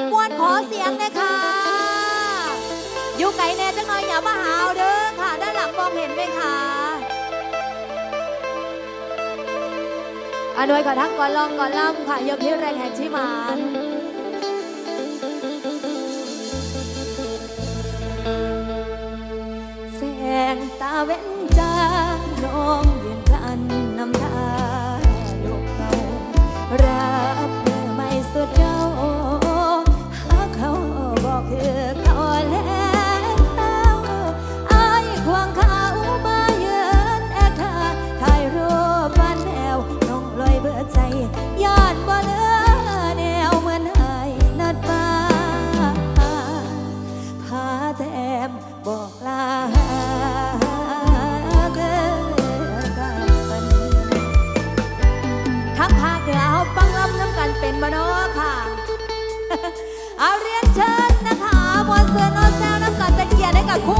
บกวนขอเสียงเลยค่ะ อยู่ไกลแน่จังหนอยอย่ามาหาวเด้อค่ะ ด้านหลังมองเห็นไหมคะอานวยก่อนทักก่อนลองก่อนล่ำค่ะยกนิ้วแรงแห่งชิมานแสงตาเว้นจางน้องเวียนพลันน้ำตาโลกเงารับเมื่อไม่สุดเจ้า คือเขาแล้วอาควงเขามาเยืนแอคทาถ่ยรูปบ้านแนวนองลอยเบื่อใจย้อนบ่เลือแนวเหมือนไอนัดมาพาแถมบอกลาทั้งภาเหอเอาปังลำน้ำกันเป็นบโนค่ะ เอาเรียนเชิญ เสื้อนอนแซวน้ำกอนตะเกียได้กับคู่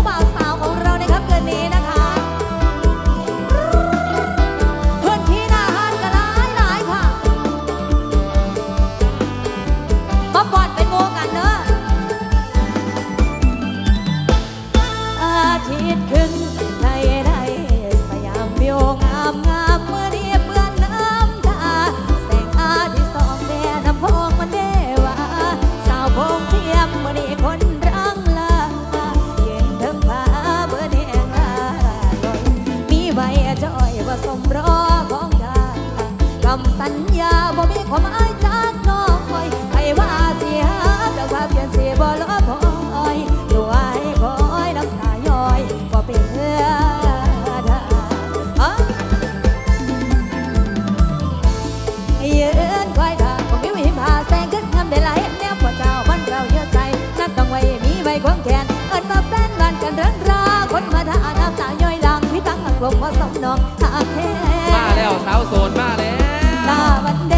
กลมว่าสำนองหาแค่มาแล้วสาวโสนมาแล้วตาวันเด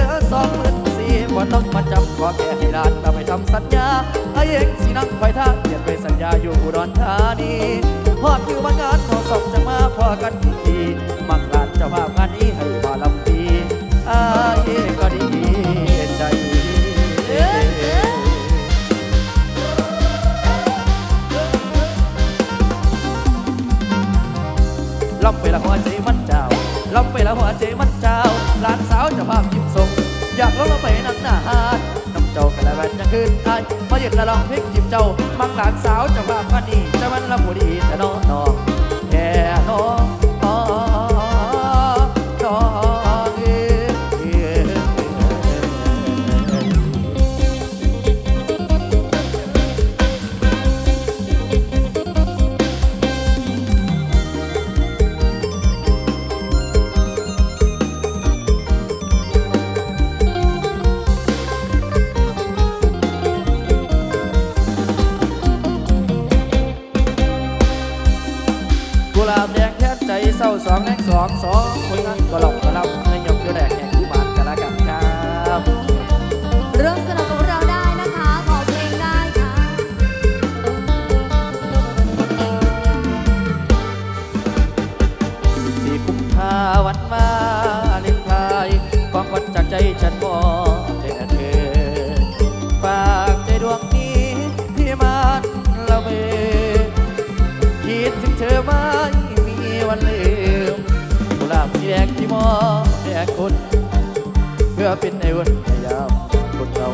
อสองหมื่นสี่บ่ต้องมาจำขอแค่ให้หลานเราไปทำสัญญาไอ้เองสินั่งไฟท่าเปลี่ยนไปสัญญาอยู่อุดรธานีพอดคือวันงานขอสอบจะมาพอกันอีทีมักหลานจ้าภาพงานนี้ให้มาลำดีไอ้เอก็ดีใจลำไปละหัวใจมันเจ้าลำไปละหัวใจมันเจ้าหลานสาวจะภาพ ยิ้มส่งอยากลงลงไปนั่งหน้าหาดน้ำเจ้ากันละแวนยังคืนไทยมาหยุดละลองพลิกจิบเจ้า มังหลานสาวเจะภาพกันนี่จะมันละบุรีแต่น้องน้องแค่น้อง แดงที่มอบแด่คนเพื่อเป็นในวันพยายามคนเรา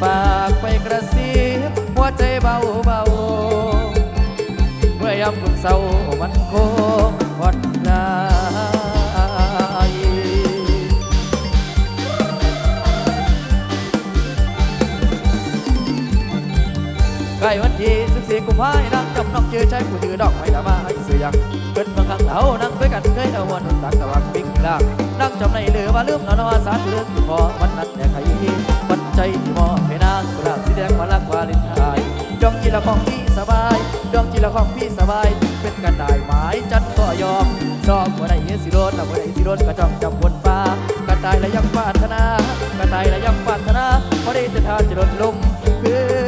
ฝากไปกระซิบหัวใจเบาเบาเมื่อยามคนเศร้ามันโคงผ่อนคลาใกล้วันที่14กุมภาพันธ์ น้องเจอใจผู้ถือดอกไม้ละมาให้เสียงเกิดบางครั้งเรานั่งด้วยกันเคยเอาวันตักตะวันปิ้งลากนั่งจำในเหลือว่าลืมนอนว่าสาเรื่องที่พอวันนั้นแต่ใครวันใจที่มอบให้นางกุหลาบสีแดงมาลักวาเลนทน์ดองจีละของพี่สบายดองจีละของพี่สบาย เป็นกันได้หมายจันก็ยอมชอบว่าไหนสิโดแต่ว่าไหนสิโดนก็จ้องจำบนฟ้ากระต่ายและยังปรารถนากระต่ายและยังปรารถนาพอได้จะทานจะลดลงเพื่อ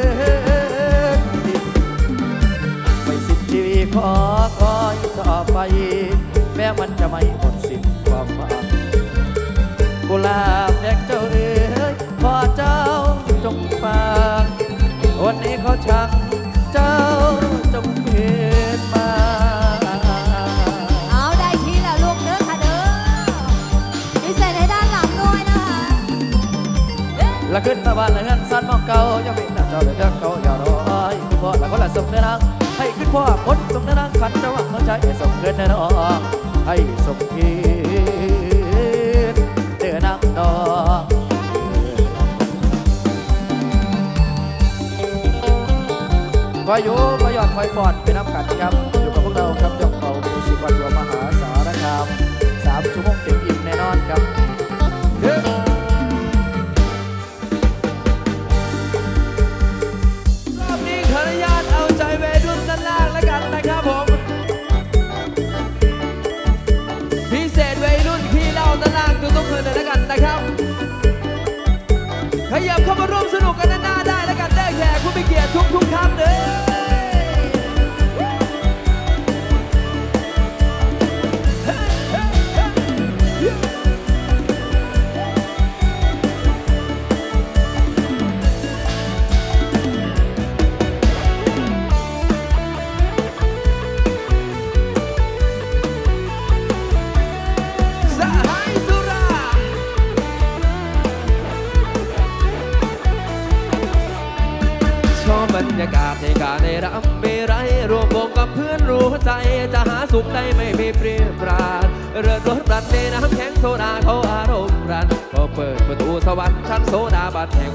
ขอคอยต่อไป แม้มันจะไม่หมดสิ้นความหวังกุหลาบแดงเจ้าเอ๋ยขอเจ้าจงฟังวันนี้เขาชักเจ้าจงเพียนมาเอาได้ทีแล้วลูกเด้อค่ะเด้อพิเศษให้ด้านหลังด้วยนะคะละขึ้นมาบ้านละเงินสั้นมองเก่ายังเป็นหน้าเจ้าเลยเรื่องเก่าอย่ารอยคือพ่อละคนละสมเนื้อนางให้ขึ้น พ่อคนสมเนื้อนางขันจะวังเข้าใจให้สมเกินน้องให้สมเกียรติเดือนักดองคอยอยู่คอยหยอดคอยปอดไปน้ำกันครับอยู่กับพวกเราครับ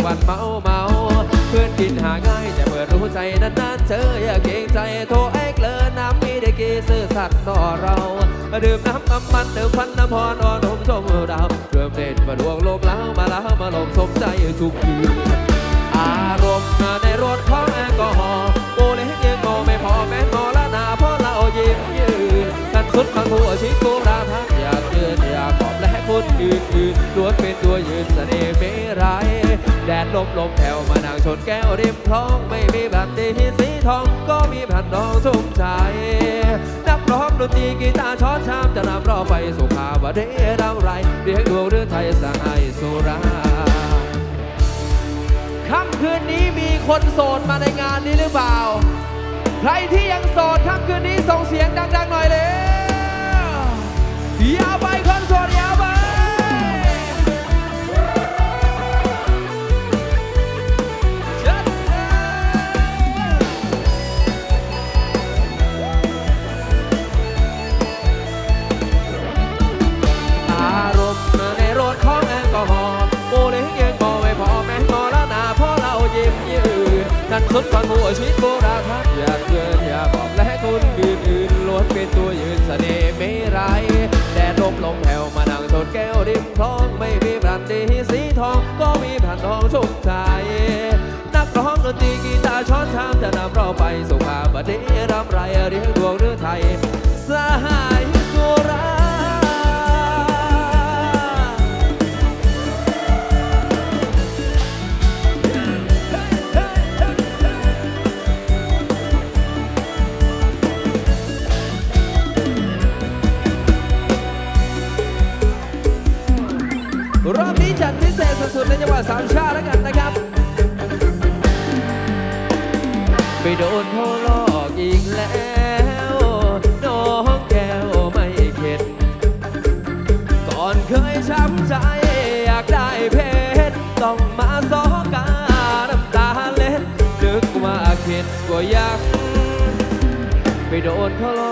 วันเมาเมาเพื่อนกินหาง่ายแต่เปิดรู้ใจนานๆเจออย่าเกรงใจโทรเอกเลอน้ำมีได้กี่ซื่อสัตย์ต่อเราดื่มน้ำอำมันเติมพันน้ำพรอ่อนหอมชมดาวเริ่มเด่นมาดวงลกแล้วมาแล้วมาลงสมใจทุกคืนอารมณ์ในรถของแอลกอฮอล์โอเล็กยังงอไม่พอแม้งอละนาเพราะเรายิ้มยืนกันสุดพังหัวชิดโกราพักอยากยืนอยากขอบและคนอื่นอื่นล้วนเป็นตัวยืน มลมแผ่วมานั่งชนแก้วริมคลองไม่มีบัตรดีสีทอง ก็มีแผ่นทองชุ่มใจนักร้องดนตรีกีตาร์ช้อนชามจะนำราไปสู่ภาวะเดดาไรเรียกดวงเรือไทยสหายสุราค่ำคืนนี้มีคนโสดมาในงานนี้หรือเปล่า ใครที่ยังโสดค่ำคืนนี้ส่งเสียงดังๆหน่อยเลยอย่าไปค นนั่นสุดฟังหัวชีวิตโบราณทักอยากเกินอยากบอกและคนอื่นๆล้วนเป็นตัวยืนเสน่ห์ไม่ไรแดดลมลมแผ่วมานั่งชนแก้วริมคลองไม่มีบันดีสีทองก็มีผ่นทองชุ่มใจนักร้องดนตรีกีตาร์ช้อนชามจะนำเราไปสู่ภาพดีรำไรเรียกดวงเรือไทยสหายสุรา พิเศษสุดๆในจังหวัดสามชาติแล้วกันนะครับ ไปโดนเขาหลอกอีกแล้ว น้องแก้วไม่เข็ด ก่อนเคยช้ำใจอยากได้เพชร ต้องมาสอกาน้ำตาเล็ดนึกว่าเข็ดก็ยัง ไปโดนเขา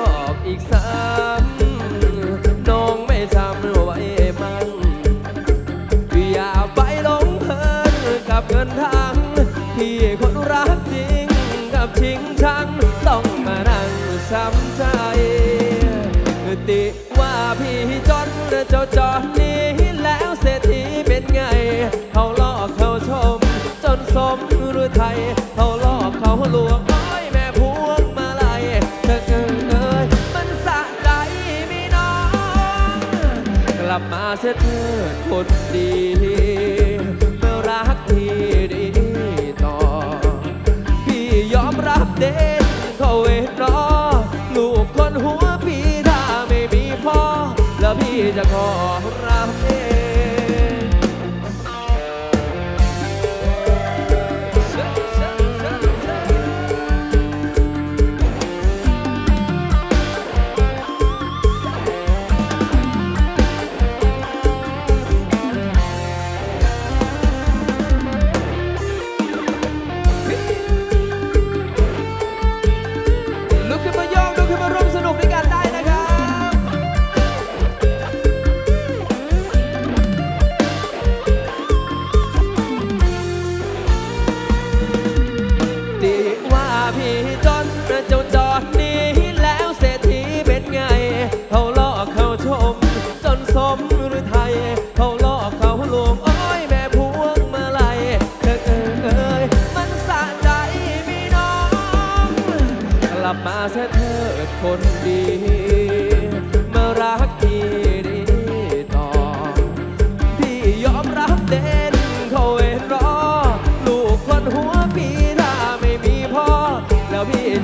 ชิงชังต้องมานั่งช้ำใจติว่าพี่จนเจ้าจอดนี้แล้วเศรษฐีเป็นไง เขาลอกเขาชม จนสมหรือไทย เขาลอกเขาลวงโอ้ยแม่พวงมาลัยเธอเอ้ยมันสะใจมีน้อง กลับมาเสียเถิดคนดี เด่นเขาเวทรอลูกคนหัวพี่ถ้าไม่มีพ่อ แล้วพี่จะขอ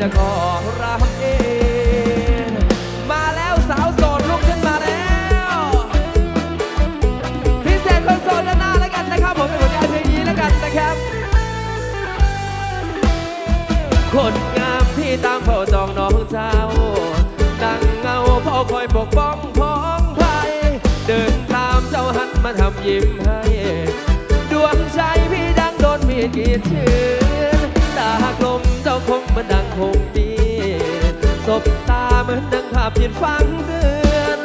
จะขอรับเองมาแล้วสาวโสดลุกขึ้นมาแล้ว พิเศษคนโสดด้านหน้าแล้วกันนะครับ ผมเป็นผลงานเพลงนี้แล้วกันนะครับ คนงามที่ตามเฝ้าจองน้องเจ้าดังเงาพ่อคอยปกป้องพ้องไพเดินตามเจ้าหันมาทำยิ้มให้ ดวงใจพี่ดังโดนมีดกีดชื้นตากลมเจ้า คงมันดังคงดีสบตาเหมือนดังภาพจิตฟังเตือน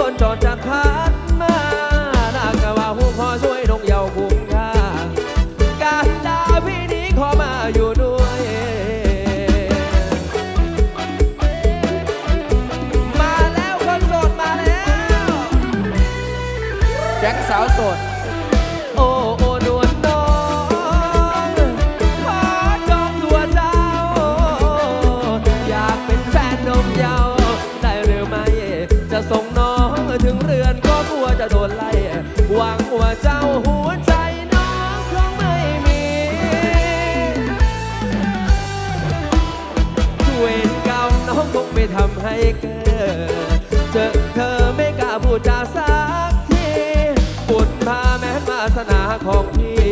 คนจอดจากพัดมาหน้ากะว่าหูพอช่วยนงเยาคุ้มค่าการดาพี่นี้ขอมาอยู่ด้วย มาแล้วคนโสดมาแล้ว แก๊งสาวโสด เจ้าหัวใจน้องคงไม่มีเวรกรรมน้องคงไม่ทำให้เกิด เจอเธอไม่กล้าพูดจาสักทีปุ่นพาแม้นวาสนาของพี่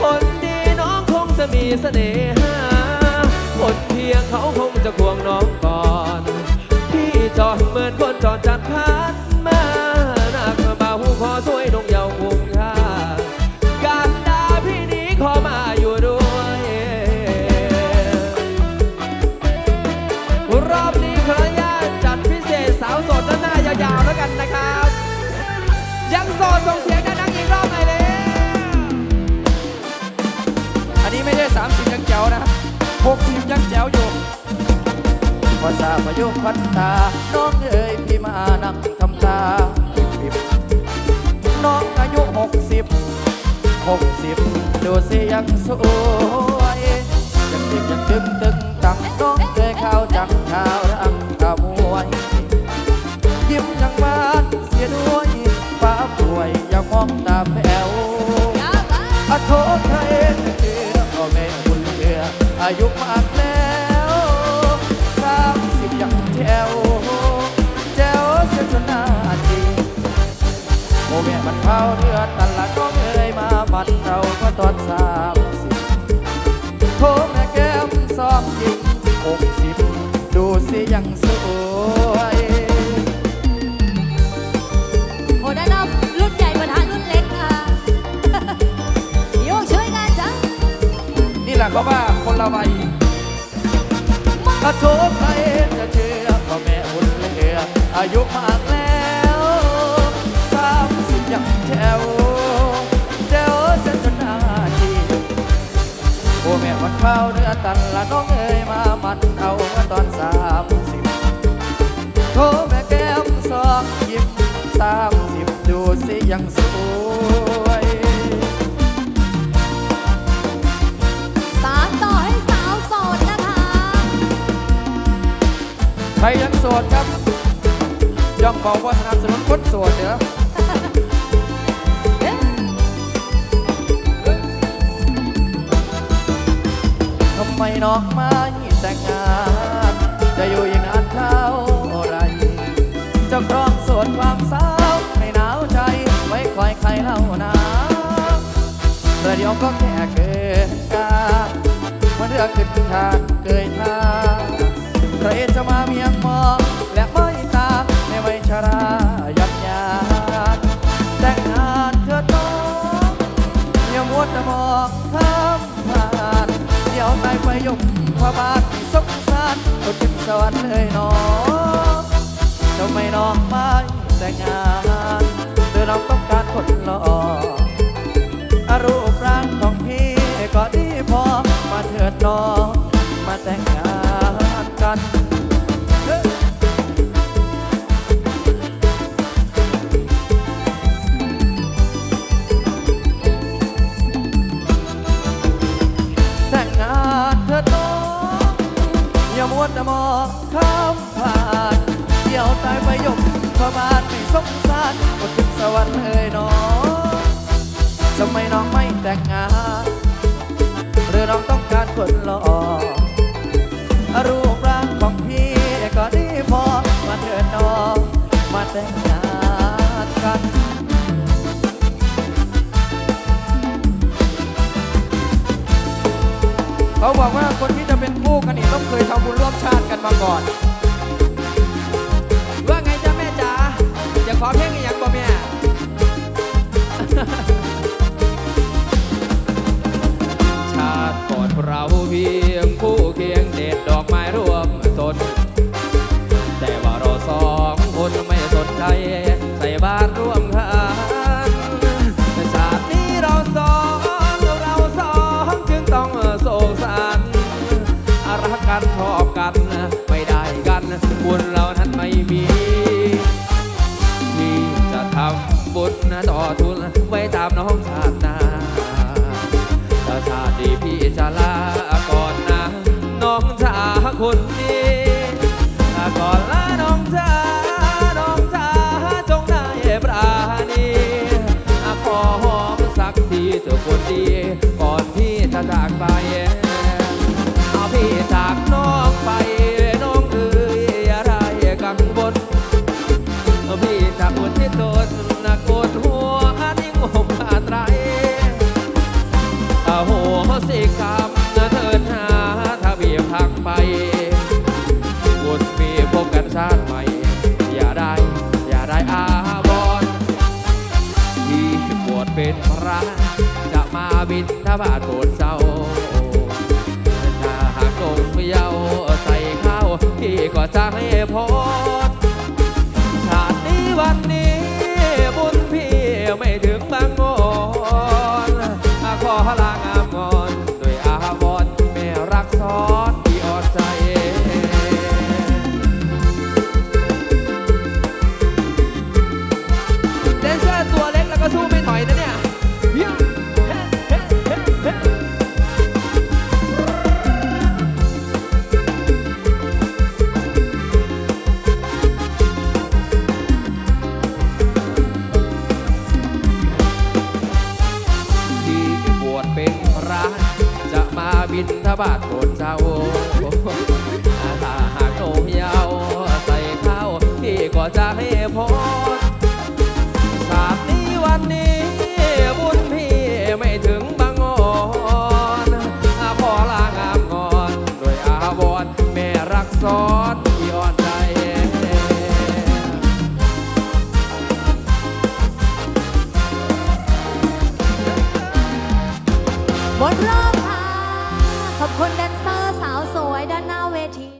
คนดีน้องคงจะมีเสน่หาคนเพียงเขาคงจะควงน้องก่อน พี่จอดเหมือนคนจอด กยังแจ๋วอยู่พอทราบประโยคพันตาน้องเอ๋ยพี่มานั่งทำตาปิบน้องอายุ60 60ดูสิยังสวยยังเด็กยังตึงตึงตังน้องเคยเข้าจังข้าวรักขมวย ออายุมากแล้วสามสิบยังแถวแจ๋วเสียจนหน้าจีโมเมนมันเผาเรือตันละก็เอ่ยมาบัดเราก็ตอนสามสิบโทษแม่แก้มซอมยิงหกสิบดูสิยังสวยโอ้ด้านนอกรุ่นใหญ่ประธานรุ่นเล็กค่ะ โยกช่วยกันจ้ะ นี่แหละก็ว่า คนละวัยถ้าโทษใครจะเชื่อพ่อแม่บุญเหลืออายุมากแล้วสามสิบยังแจวแจ๋วเส้นจนหน้าจีโอ้แม่วันเฝ้าเนื้อตันละน้องเอ๋ยมามันเอาว่าตอนสามสิบโทษแม่แก้มสองยิ้มสามสิบดูสิยังสวย ใครยังโสดครับ ย่องบอกว่าสนับสนุนคนโสดเด้อเอ๊ะทำไมน้องไม่แต่งงาน จะอยู่อีกนานเท่าไร จะครองโสดความสาวให้หนาวใจ ไว้คอยใครเล่านะประเดี๋ยวก็แค่เกินกาเมื่อเรือขึ้นทาง สวรรค์เลยน้องทำไมน้องไม่แต่งงานหรือน้องต้องการคนหล่ออรูปร่างของพี่ก็ดีพอมาเถิดน้องมาแต่งงาน ตายไปยมพมาดไม่สงสารก็ถึงสวรรค์เอ่ยน้องทำไมน้องไม่แต่งงาน หรือน้องต้องการคนหล่อรูปร่างของพี่ก็ดีพอมาเถิดน้องมาแต่งงานกันเขาบอกว่าคนที่จะเป็นคู่กันนี่ต้องเคยทำบุญร่วมชาติกันมาก่อน ขอเพลงอีอย่างบ่แม่ชาติก่อนเราเพียงผู้เคียงเด็ดดอกไม้รวมตนแต่ว่าเราสองคนไม่สนใจ vádból